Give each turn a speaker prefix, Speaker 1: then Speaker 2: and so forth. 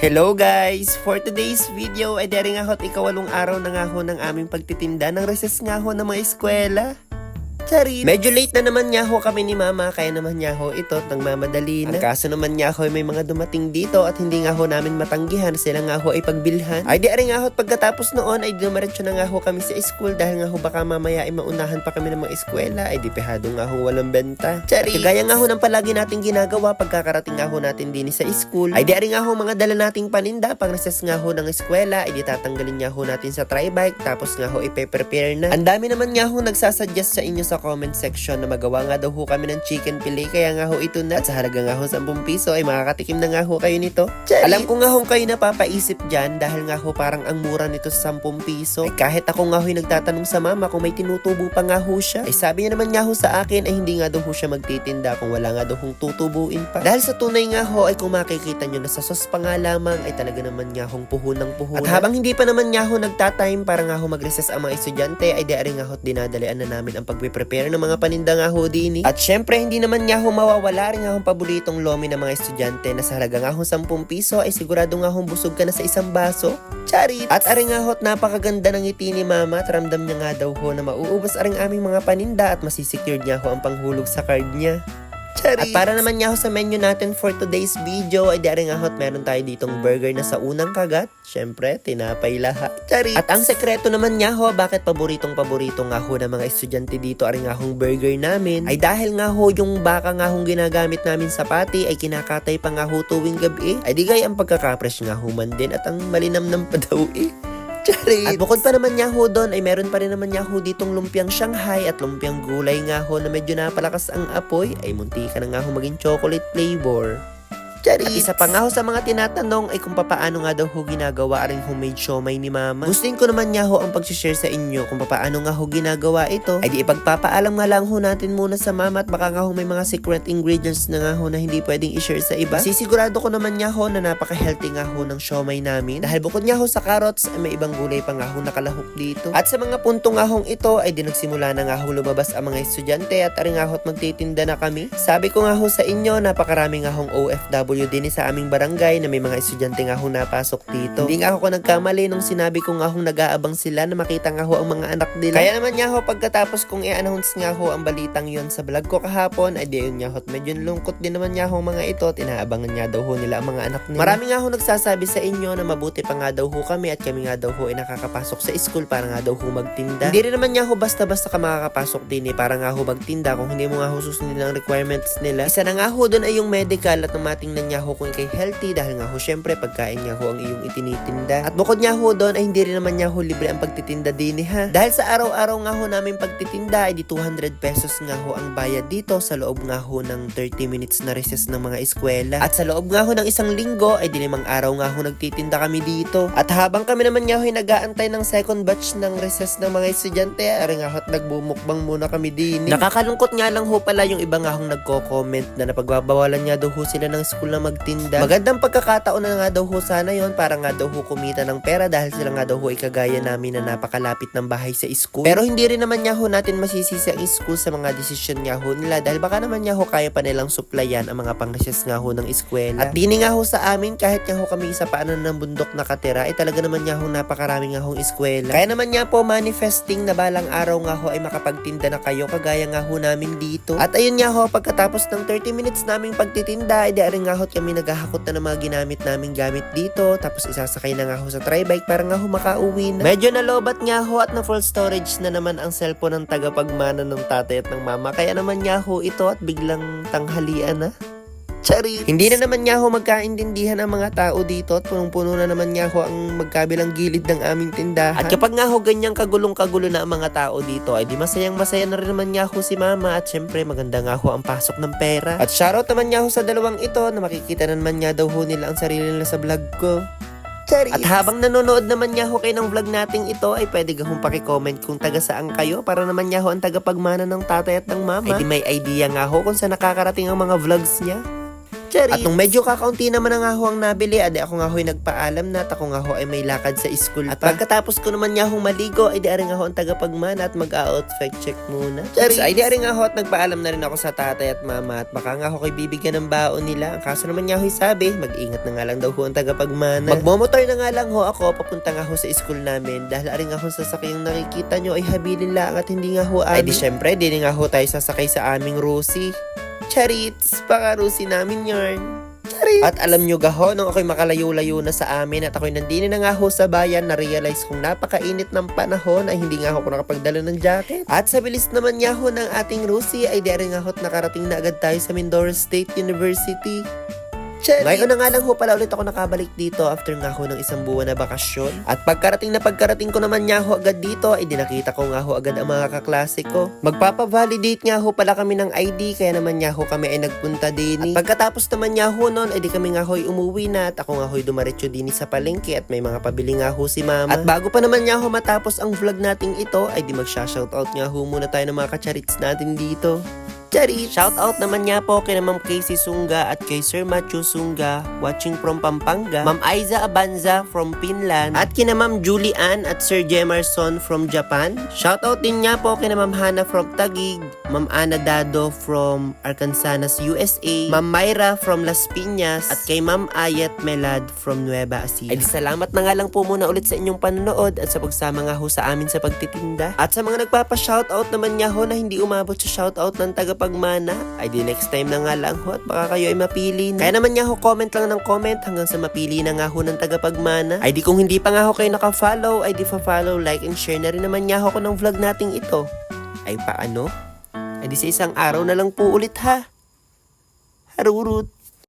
Speaker 1: Hello guys! For today's video ay nga ho't ikawalong araw na nga ho ng aming pagtitinda ng recess nga ho ng mga eskwela. Charit! Medyo late na naman nga ho kami ni mama kaya naman nga ho ito nagmamadali na. Ang kaso naman nga ho ay may mga dumating dito at hindi nga ho namin matanggihan sila nga ho ay pagbilhan. Ay di ari nga ho at pagkatapos noon ay dumaretso na nga ho kami sa school dahil nga ho baka mamaya ay maunahan pa kami ng mga eskwela ay di pehado nga ho walang benta. Charit! Kagaya nga ho ng palagi nating ginagawa pagkakarating nga ho natin din sa school ay di ari nga ho mga dala nating paninda pang recess nga ho ng eskwela ay di tatanggalin nga ho natin sa tri-bike tapos nga ho ipe-prepare na. Ang dami naman nga ho nagsasuggest sa inyo sa comment section na magawa nga daw ho kami ng chicken fillet kaya nga ho ito na at sa halaga nga ho 10 piso ay makakatikim na nga ho kayo nito. Alam ko nga ho kayo napapaisip dyan dahil nga ho parang ang mura nito sa 10 piso. Ay kahit ako nga ho'y nagtatanong sa mama kung may tinutubo pa nga ho siya. Ay sabi niya naman nga ho sa akin ay hindi nga daw ho siya magtitinda kung wala nga daw hong tutubuin pa. Dahil sa tunay nga ho ay kung makikita nyo na sa sos pa nga lamang ay talaga naman nga hong puhunang puhunan. At habang hindi pa naman nga ho nagtatime para nga ho mag-recess ang mga estudyante ay di nga ho dinadalian na namin ang pagpe-prepare ng mga paninda nga ho din. At syempre hindi naman nga ho mawawala rin nga hong paboritong lomi ng mga estudyante na sa halaga nga ho 10 piso ay sigurado nga hong busog ka na sa isang baso. Charit! At aring nga ho't napakaganda ng ngiti ni mama at ramdam niya nga daw ho na mauubos aring aming mga paninda at masisecured niya ho ang panghulog sa card niya. Charis. At para naman nga sa menu natin for today's video ay dari nga hot meron tayo ditong burger na sa unang kagat. Syempre, tinapay lahat. Charis. At ang sekreto naman nga ho, bakit paboritong paborito nga ho ng mga estudyante dito ari nga hong burger namin ay dahil nga ho yung baka nga hong ginagamit namin sa pati ay kinakatay pa nga ho tuwing gabi. Ay di gay ang pagkakapresh nga ho man din at ang malinamnam pa daw eh. Charit. At bukod pa naman ho doon ay meron pa rin naman ho ditong lumpiang Shanghai at lumpiang gulay nga ho na medyo napalakas ang apoy ay munti ka na nga ho maging chocolate flavor. Charit. At isa pa nga ho sa mga tinatanong ay kung papaano nga daw ho ginagawa rin homemade siomay ni mama. Gustin ko naman nga ho ang pag-share sa inyo kung papaano nga ho ginagawa ito. Ay di ipagpapaalam nga lang ho natin muna sa mama at baka nga ho may mga secret ingredients na nga ho na hindi pwedeng i-share sa iba. Sisigurado ko naman nga ho na napaka-healthy nga ho ng siomay namin. Dahil bukod nga ho sa carrots ay may ibang gulay pa nga ho nakalahok dito. At sa mga punto nga hong ito ay di nagsimula na nga ho lumabas ang mga estudyante at aring nga ho't magtitinda na kami. Sabi ko nga ho sa inyo napakarami nga hong OFW din sa aming barangay na may mga estudyante nga ho napasok dito. Hindi nga ako nagkamali nung sinabi ko nga hong nag-aabang sila na makita nga ho ang mga anak nila. Kaya naman nga ho pagkatapos kong i-announce nga ho ang balitang yon sa vlog ko kahapon ay di yun nga ho at medyo lungkot din naman nga ho mga ito at inaabangan nga daw ho nila ang mga anak nila. Marami nga ho nagsasabi sa inyo na mabuti pa nga daw ho kami at kami nga daw ho ay nakakapasok sa school para nga daw ho magtinda. Hindi rin naman nga ho basta-basta ka makakapasok din eh para nga ho magtinda kung hindi mo nga ho susundin ang requirements nila. Isa na nga ho doon ay yung medical at nang matingnan nga ho kung ikay healthy dahil nga ho syempre pagkain nga ho ang iyong itinitinda. At bukod nga ho doon ay hindi rin naman nga ho libre ang pagtitinda din eh, ha. Dahil sa araw-araw nga ho namin pagtitinda ay di 200 pesos nga ho ang bayad dito sa loob nga ho ng 30 minutes na recess ng mga eskwela. At sa loob nga ho ng isang linggo ay di limang araw nga ho nagtitinda kami dito. At habang kami naman nga ho ay nag-aantay ng second batch ng recess ng mga estudyante, ari nga ho at nagbumukbang muna kami din. eh. Nakakalungkot nga lang ho pala yung iba nga hong nagko-comment na napagbabawalan nga daw ho sila ng school na magtinda. Magandang pagkakataon na nga daw ho sana yon para nga daw ho kumita ng pera dahil sila nga daw ho ay kagaya namin na napakalapit ng bahay sa school. Pero hindi rin naman nga ho natin masisisi ang school sa mga desisyon nga ho nila dahil baka naman nga ho kaya pa nilang supplyan ang mga pang-recess nga ho ng eskwela. At dini nga ho sa amin kahit nga ho kami sa paanan ng bundok nakatira ay talaga naman nga ho napakarami nga hong eskwela. Kaya naman nga po manifesting na balang araw nga ho ay makapagtinda na kayo kagaya nga ho namin dito. At ayun nga ho pagkatapos ng 30 minutes naming pagtitinda ay di rin nga ho kami naghahakot na ng mga ginamit naming gamit dito tapos isasakay na nga ho sa tri-bike para nga ho makauwi na. Medyo nalobat nga ho at na full storage na naman ang cellphone ng tagapagmana ng tatay at ng mama kaya naman nga ho ito at biglang tanghalian na. Charit. Hindi na naman nga ho magkaintindihan ang mga tao dito at punong-puno na naman nga ho ang magkabilang gilid ng aming tindahan. At kapag nga ho ganyang kagulong-kagulo na ang mga tao dito ay di masayang masaya na rin naman nga ho si mama at syempre maganda nga ho ang pasok ng pera. At shoutout naman nga ho sa dalawang ito na makikita na naman nga daw ho nila ang sarili nila sa vlog ko. At habang nanonood naman nga ho kayo ng vlog nating ito ay pwede ka hong pakicomment kung taga saan kayo para naman nga ho ang tagapagmana ng tatay at ng mama. Ay di may idea nga ho kung saan nakakarating ang mga vlogs niya. Charis. At nung medyo kakaunti naman na nga ho ang nabili, ade ako nga ho'y nagpaalam na at ako nga ho ay may lakad sa school At pagkatapos ko naman nga hong maligo, ay di ari nga ho ang tagapagmana at mag-outfit check muna. Charis. Ay di ari nga ho at nagpaalam na rin ako sa tatay at mama at baka nga ho ko'y bibigyan ng baon nila. Ang kaso naman nga ho'y sabi, mag-ingat na nga lang daw ho ang tagapagmana. Magmomotor na nga lang ho ako, papunta nga ho sa school namin dahil ari nga ho sa sasakyang nakikita nyo ay habilin lang at hindi nga ho amin. Ay di syempre, di nga ho tayo sasakay sa aming Rosie. Charits, baka Rosie namin yarn. Charis. At alam nyo gaho, nung ako'y makalayo-layo na sa amin at ako'y nandini na nga ho sa bayan, na-realize kong napakainit ng panahon ay hindi nga ako nakapagdala ng jacket. At sa bilis naman nga ho ng ating Rosie ay rin nga ho't nakarating na agad tayo sa Mindoro State University. Charis. Ngayon na nga lang ho pala ulit ako nakabalik dito after nga ho ng isang buwan na bakasyon. At pagkarating na pagkarating ko naman nga ho agad dito ay dinakita ko nga ho agad ang mga kaklase ko. Magpapavalidate nga ho pala kami ng ID kaya naman nga ho kami ay nagpunta din. At pagkatapos naman nga ho nun ay di kami nga ho'y umuwi na at ako nga ho'y dumaretso din sa palengke at may mga pabili nga ho si mama. At bago pa naman nga ho matapos ang vlog nating ito ay di magsha-shoutout nga ho muna tayo ng mga kacharits natin dito. Charit! Shoutout naman nga po kay Ma'am Casey Sunga at kay Sir Matthew Sunga watching from Pampanga, Ma'am Aiza Abanza from Finland, at kina Ma'am Julie Ann at Sir Jemerson from Japan. Shoutout din nga po kina Ma'am Hannah from Taguig, Ma'am Ana Dado from Arcansanas, USA, Ma'am Myra from Las Piñas, at kay Ma'am Ayet Melad from Nueva Ecija. Ay salamat na nga lang po muna ulit sa inyong panonood at sa pagsama nga ho sa amin sa pagtitinda. At sa mga nagpapa-shoutout naman nga ho na hindi umabot sa shoutout ng tagapagmana, ay di next time na nga lang ho at baka kayo ay mapili na. Kaya naman nga ho comment lang ng comment hanggang sa mapili na nga ho ng tagapagmana. Ay di kung hindi pa nga ho kayo naka-follow, ay di fa-follow, like and share na rin naman nga ho ko ng vlog nating ito. Ay paano? Ay di sa isang araw na lang po ulit ha. Harurut.